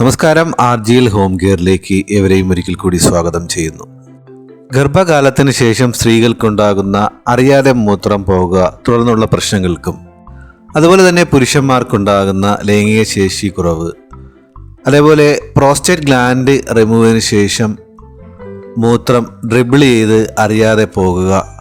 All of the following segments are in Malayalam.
നമസ്കാരം. ആർ ജി എൽ ഹോം കെയറിലേക്ക് ഏവരെയും ഒരിക്കൽ കൂടി സ്വാഗതം ചെയ്യുന്നു. ഗർഭകാലത്തിന് ശേഷം സ്ത്രീകൾക്കുണ്ടാകുന്ന അറിയാതെ മൂത്രം പോവുക തുടർന്നുള്ള പ്രശ്നങ്ങൾക്കും അതുപോലെ തന്നെ പുരുഷന്മാർക്കുണ്ടാകുന്ന ലൈംഗിക ശേഷി കുറവ് അതേപോലെ പ്രോസ്റ്റേറ്റ് ഗ്ലാൻഡ് റിമൂവിന് ശേഷം മൂത്രം ഡ്രിബിൾ ചെയ്ത് അറിയാതെ പോകുക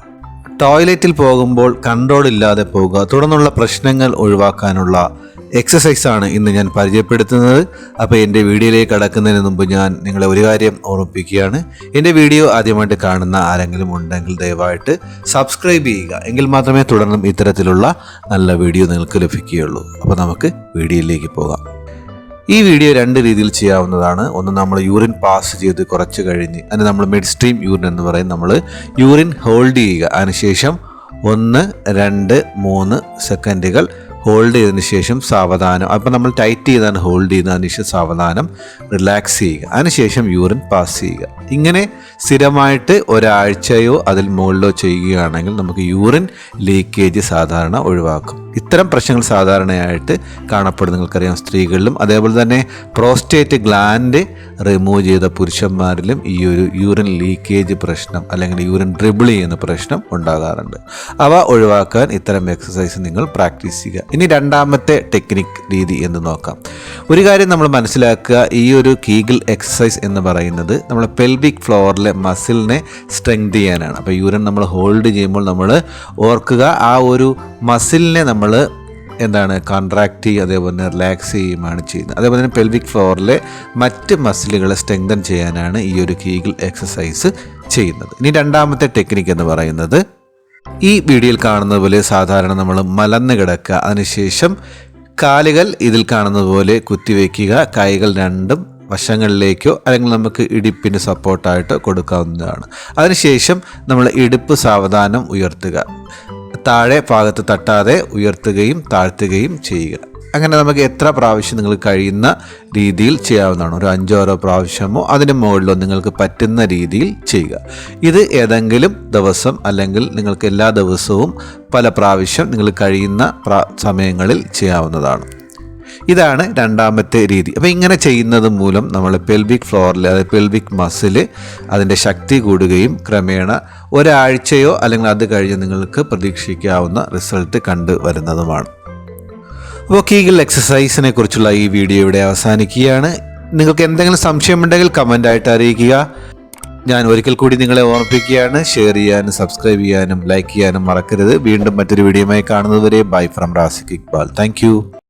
ടോയ്ലറ്റിൽ പോകുമ്പോൾ കൺട്രോൾ ഇല്ലാതെ പോകുക തുടർന്നുള്ള പ്രശ്നങ്ങൾ ഒഴിവാക്കാനുള്ള എക്സസൈസ് ആണ് ഇന്ന് ഞാൻ പരിചയപ്പെടുത്തുന്നത്. അപ്പോൾ എന്റെ വീഡിയോയിലേക്ക് കടക്കുന്നതിന് മുമ്പ് ഞാൻ നിങ്ങളെ ഒരു കാര്യം ഓർമ്മിപ്പിക്കുകയാണ്. എന്റെ വീഡിയോ ആദ്യമായിട്ട് കാണുന്ന ആരെങ്കിലും ഉണ്ടെങ്കിൽ ദയവായിട്ട് സബ്സ്ക്രൈബ് ചെയ്യുക. എങ്കിൽ മാത്രമേ തുടർന്നും ഇത്തരത്തിലുള്ള നല്ല വീഡിയോ നിങ്ങൾക്ക് ലഭിക്കുകയുള്ളൂ. അപ്പോൾ നമുക്ക് വീഡിയോയിലേക്ക് പോകാം. ഈ വീഡിയോ രണ്ട് രീതിയിൽ ചെയ്യാവുന്നതാണ്. ഒന്ന് നമ്മൾ യൂറിൻ പാസ് ചെയ്ത് കുറച്ച് കഴിഞ്ഞ് അതിന് നമ്മൾ മിഡ് സ്ട്രീം യൂറിൻ എന്ന് പറയും. നമ്മൾ യൂറിൻ ഹോൾഡ് ചെയ്യുക. അതിനുശേഷം ഒന്ന് രണ്ട് മൂന്ന് സെക്കൻഡുകൾ ഹോൾഡ് ചെയ്തതിന് ശേഷം സാവധാനം. അപ്പം നമ്മൾ ടൈറ്റ് ചെയ്താണ് ഹോൾഡ് ചെയ്യുന്നത്. അതിനുശേഷം സാവധാനം റിലാക്സ് ചെയ്യുക. അതിനുശേഷം യൂറിൻ പാസ് ചെയ്യുക. ഇങ്ങനെ സ്ഥിരമായിട്ട് ഒരാഴ്ചയോ അതിൽ മുകളിലോ ചെയ്യുകയാണെങ്കിൽ നമുക്ക് യൂറിൻ ലീക്കേജ് സാധാരണ ഒഴിവാക്കും. ഇത്തരം പ്രശ്നങ്ങൾ സാധാരണയായിട്ട് കാണപ്പെടും. നിങ്ങൾക്കറിയാം സ്ത്രീകളിലും അതേപോലെ തന്നെ പ്രോസ്റ്റേറ്റ് ഗ്ലാൻഡ് റിമൂവ് ചെയ്ത പുരുഷന്മാരിലും ഈ ഒരു യൂറിൻ ലീക്കേജ് പ്രശ്നം അല്ലെങ്കിൽ യൂറിൻ ഡ്രിബിൾ ചെയ്യുന്ന പ്രശ്നം ഉണ്ടാകാറുണ്ട്. അവ ഒഴിവാക്കാൻ ഇത്തരം എക്സസൈസ് നിങ്ങൾ പ്രാക്ടീസ് ചെയ്യുക. ഇനി രണ്ടാമത്തെ ടെക്നിക് രീതി എന്ന് നോക്കാം. ഒരു കാര്യം നമ്മൾ മനസ്സിലാക്കുക ഈ ഒരു കീഗിൾ എക്സസൈസ് എന്ന് പറയുന്നത് നമ്മൾ പെൽവിക് ഫ്ലോറിലെ മസിലിനെ സ്ട്രെങ്ത് ചെയ്യാനാണ്. അപ്പോൾ യൂരൻ നമ്മൾ ഹോൾഡ് ചെയ്യുമ്പോൾ നമ്മൾ ഓർക്കുക ആ ഒരു മസിലിനെ നമ്മൾ എന്താണ് കോൺട്രാക്ട് ചെയ്യുക അതേപോലെ തന്നെ റിലാക്സ് ചെയ്യുകയാണ് ചെയ്യുന്നത്. അതേപോലെ തന്നെ പെൽവിക് ഫ്ലോറിലെ മറ്റ് മസിലുകളെ സ്ട്രെങ്തൻ ചെയ്യാനാണ് ഈ ഒരു കീഗിൾ എക്സസൈസ് ചെയ്യുന്നത്. ഇനി രണ്ടാമത്തെ ടെക്നിക്ക് എന്ന് പറയുന്നത് ഈ വീഡിയോയിൽ കാണുന്നത് പോലെ സാധാരണ നമ്മൾ മലന്ന് കിടക്കുക. അതിനുശേഷം കാലുകൾ ഇതിൽ കാണുന്നത് പോലെ കുത്തിവെക്കുക. കൈകൾ രണ്ടും വശങ്ങളിലേക്കോ അല്ലെങ്കിൽ നമുക്ക് ഇടുപ്പിന് സപ്പോർട്ടായിട്ട് കൊടുക്കാവുന്നതാണ്. അതിനുശേഷം നമ്മൾ ഇടുപ്പ് സാവധാനം ഉയർത്തുക. താഴെ ഭാഗത്ത് തട്ടാതെ ഉയർത്തുകയും താഴ്ത്തുകയും ചെയ്യുക. അങ്ങനെ നമുക്ക് എത്ര പ്രാവശ്യം നിങ്ങൾ കഴിയുന്ന രീതിയിൽ ചെയ്യാവുന്നതാണ്. ഒരു അഞ്ചോറോ പ്രാവശ്യമോ അതിന് മുകളിലോ നിങ്ങൾക്ക് പറ്റുന്ന രീതിയിൽ ചെയ്യുക. ഇത് ഏതെങ്കിലും ദിവസം അല്ലെങ്കിൽ നിങ്ങൾക്ക് എല്ലാ ദിവസവും പല പ്രാവശ്യം നിങ്ങൾ കഴിയുന്ന സമയങ്ങളിൽ ചെയ്യാവുന്നതാണ്. ഇതാണ് രണ്ടാമത്തെ രീതി. അപ്പോൾ ഇങ്ങനെ ചെയ്യുന്നത് മൂലം നമ്മൾ പെൽവിക് ഫ്ലോറിൽ അതായത് പെൽവിക് മസിൽ അതിന്റെ ശക്തി കൂടുകയും ക്രമേണ ഒരാഴ്ചയോ അല്ലെങ്കിൽ അത് കഴിഞ്ഞ് നിങ്ങൾക്ക് പ്രതീക്ഷിക്കാവുന്ന റിസൾട്ട് കണ്ടു വരുന്നതുമാണ് അപ്പോൾ എക്സസൈസിനെ കുറിച്ചുള്ള ഈ വീഡിയോ ഇവിടെ അവസാനിക്കുകയാണ്. നിങ്ങൾക്ക് എന്തെങ്കിലും സംശയമുണ്ടെങ്കിൽ കമന്റായിട്ട് അറിയിക്കുക. ഞാൻ ഒരിക്കൽ കൂടി നിങ്ങളെ ഓർമ്മിപ്പിക്കുകയാണ്. ഷെയർ ചെയ്യാനും സബ്സ്ക്രൈബ് ചെയ്യാനും ലൈക്ക് ചെയ്യാനും മറക്കരുത്. വീണ്ടും മറ്റൊരു വീഡിയോയുമായി കാണുന്നതുവരെ bye from Rasiq Iqbal thank